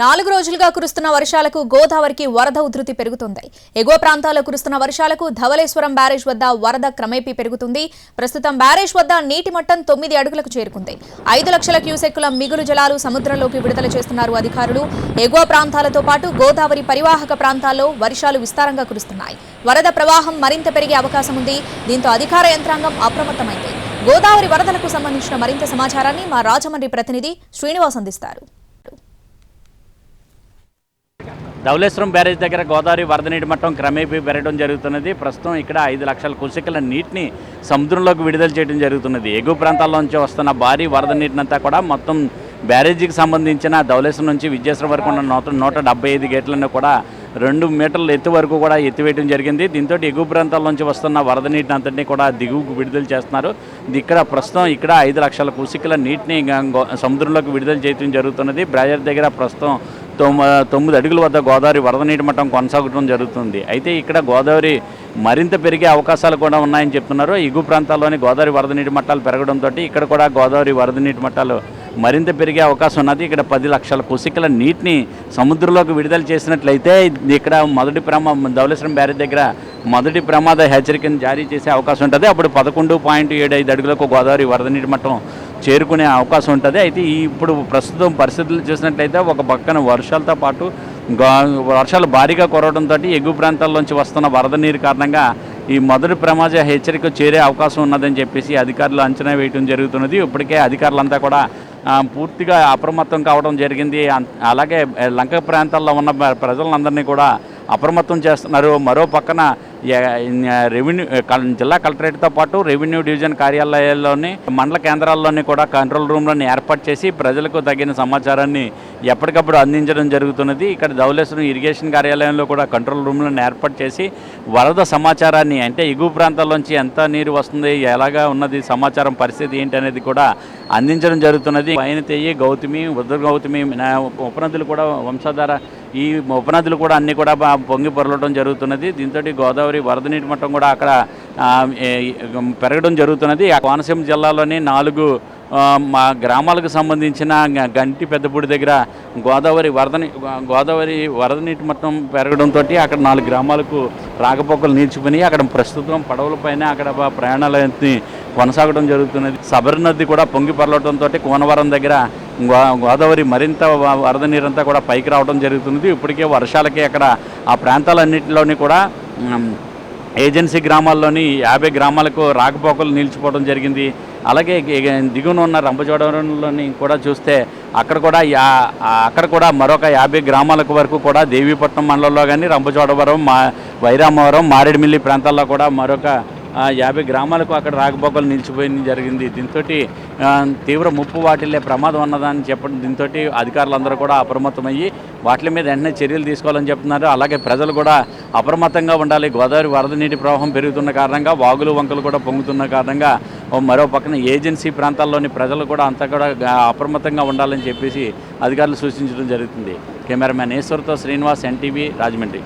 నాలుగు రోజులుగా కురుస్తున్న వర్షాలకు గోదావరికి వరద ఉధృతి పెరుగుతుంది. ఎగువ ప్రాంతాల్లో కురుస్తున్న వర్షాలకు ధవళేశ్వరం బ్యారేజ్ వద్ద వరద క్రమేపీ పెరుగుతుంది. ప్రస్తుతం బ్యారేజ్ వద్ద నీటి మట్టం తొమ్మిది అడుగులకు చేరుకుంది. ఐదు లక్షల క్యూసెక్కుల మిగులు జలాలు సముద్రంలోకి విడుదల చేస్తున్నారు అధికారులు. ఎగువ ప్రాంతాలతో పాటు గోదావరి పరివాహక ప్రాంతాల్లో వర్షాలు విస్తారంగా కురుస్తున్నాయి. వరద ప్రవాహం మరింత పెరిగే అవకాశం ఉంది. దీంతో అధికార యంత్రాంగం అప్రమత్తమైంది. గోదావరి వరదలకు సంబంధించిన మరింత సమాచారాన్ని మా రాజమండ్రి ప్రతినిధి శ్రీనివాస్ అందిస్తారు. ధవలేశ్వరం బ్యారేజ్ దగ్గర గోదావరి వరద నీటి మట్టం క్రమేపీ పెరగడం జరుగుతున్నది. ప్రస్తుతం ఇక్కడ ఐదు లక్షల కుసికల నీటిని సముద్రంలోకి విడుదల చేయడం జరుగుతున్నది. ఎగువ ప్రాంతాల నుంచి వస్తున్న భారీ వరద నీటినంతా కూడా మొత్తం బ్యారేజీకి సంబంధించిన ధవలేశ్వరం నుంచి విద్యాశ్వరం వరకు ఉన్న నూట నూట డెబ్బై ఐదు గేట్లను కూడా రెండు మీటర్ల ఎత్తు వరకు కూడా ఎత్తివేయడం జరిగింది. దీంతో ఎగువ ప్రాంతాల నుంచి వస్తున్న వరద నీటిని అంతటినీ కూడా దిగువకు విడుదల చేస్తున్నారు. ఇక్కడ ప్రస్తుతం ఇక్కడ ఐదు లక్షల కుసికల నీటిని సముద్రంలోకి విడుదల చేయడం జరుగుతున్నది. బ్రాజర్ దగ్గర ప్రస్తుతం తొమ్మిది అడుగుల వద్ద గోదావరి వరద నీటి మట్టం కొనసాగడం జరుగుతుంది. అయితే ఇక్కడ గోదావరి మరింత పెరిగే అవకాశాలు కూడా ఉన్నాయని చెప్తున్నారు. ఎగువ ప్రాంతాల్లోని గోదావరి వరద నీటి మట్టాలు పెరగడంతో ఇక్కడ కూడా గోదావరి వరద నీటి మట్టాలు మరింత పెరిగే అవకాశం ఉన్నది. ఇక్కడ పది లక్షల కుసికల నీటిని సముద్రంలోకి విడుదల చేసినట్లయితే ఇక్కడ మొదటి ప్రమా ధవలేశ్వరం బ్యారేజ్ దగ్గర మొదటి ప్రమాద హెచ్చరికను జారీ చేసే అవకాశం ఉంటుంది. అప్పుడు పదకొండు పాయింట్ ఏడు ఐదు అడుగులకు గోదావరి వరద నీటి మట్టం చేరుకునే అవకాశం ఉంటుంది. అయితే ఈ ఇప్పుడు ప్రస్తుతం పరిస్థితులు చూసినట్లయితే ఒక పక్కన వర్షాలతో పాటు వర్షాలు భారీగా కురవడంతో ఎగువ ప్రాంతాల్లోంచి వస్తున్న వరద నీరు కారణంగా ఈ మొదటి ప్రమాద హెచ్చరిక చేరే అవకాశం ఉన్నదని చెప్పేసి అధికారులు అంచనా వేయడం జరుగుతున్నది. ఇప్పటికే అధికారులంతా కూడా పూర్తిగా అప్రమత్తం కావడం జరిగింది. అలాగే లంక ప్రాంతాల్లో ఉన్న ప్రజలందరినీ కూడా అప్రమత్తం చేస్తున్నారు. మరో పక్కన రెవెన్యూ జిల్లా కలెక్టరేట్తో పాటు రెవెన్యూ డివిజన్ కార్యాలయాల్లోని మండల కేంద్రాల్లోని కూడా కంట్రోల్ రూమ్లను ఏర్పాటు చేసి ప్రజలకు తగిన సమాచారాన్ని ఎప్పటికప్పుడు అందించడం జరుగుతున్నది ఇక్కడ ధవళేశ్వరం ఇరిగేషన్ కార్యాలయంలో కూడా కంట్రోల్ రూమ్లను ఏర్పాటు చేసి వరద సమాచారాన్ని అంటే ఎగువ ప్రాంతాల్లోంచి ఎంత నీరు వస్తుంది ఎలాగా ఉన్నది సమాచారం పరిస్థితి ఏంటి అనేది కూడా అందించడం జరుగుతున్నది పైన తెయ్యి గౌతమి వృద్ధ గౌతమి నా- ఉపనదులు కూడా వంశధార ఈ ఉపనదులు కూడా అన్నీ కూడా పొంగి పొరలటం జరుగుతున్నది. దీంతో గోదావరి వరద నీటి మట్టం కూడా అక్కడ పెరగడం జరుగుతున్నది. ఆ కోనసీమ జిల్లాలోని నాలుగు మా గ్రామాలకు సంబంధించిన గంటి పెద్దపూడి దగ్గర గోదావరి వరద నీ- గోదావరి వరద నీటి మట్టం పెరగడంతో అక్కడ నాలుగు గ్రామాలకు రాకపోకలు నిలిచిపోయి అక్కడ ప్రస్తుతం పడవలపైన అక్కడ ప్రయాణాలని కొనసాగడం జరుగుతున్నది. సబరి నది కూడా పొంగి పొరలటంతో కోనవరం దగ్గర గోదావరి మరింత వరద నీరంతా కూడా పైకి రావడం జరుగుతున్నది. ఇప్పటికే వర్షాలకి అక్కడ ఆ ప్రాంతాలన్నింటిలోని కూడా ఏజెన్సీ గ్రామాల్లోని యాభై గ్రామాలకు రాకపోకలు నిలిచిపోవడం జరిగింది. అలాగే దిగున ఉన్న రంపచోడవరంలోని కూడా చూస్తే అక్కడ కూడా యా అక్కడ కూడా మరొక యాభై గ్రామాలకు వరకు కూడా దేవీపట్నం మండలంలో కానీ రంపచోడవరం మా వైరామవరం మారేడుమిల్లి ప్రాంతాల్లో కూడా మరొక యాభై గ్రామాలకు అక్కడ రాకపోకలు నిలిచిపోయింది జరిగింది. దీంతో తీవ్ర ముప్పు వాటిల్లే ప్రమాదం ఉన్నదని చెప్పడం దీంతో అధికారులందరూ కూడా అప్రమత్తమయ్యి వాటి మీద వెంటనే చర్యలు తీసుకోవాలని చెప్తున్నారు. అలాగే ప్రజలు కూడా అప్రమత్తంగా ఉండాలి. గోదావరి వరద నీటి ప్రవాహం పెరుగుతున్న కారణంగా వాగులు వంకలు కూడా పొంగుతున్న కారణంగా మరో పక్కన ఏజెన్సీ ప్రాంతాల్లోని ప్రజలు కూడా అంతా కూడా అప్రమత్తంగా ఉండాలని చెప్పేసి అధికారులు సూచించడం జరుగుతుంది. కెమెరామ్యాన్ ఈశ్వర్తో శ్రీనివాస్ ఎన్టీవీ రాజమండ్రి.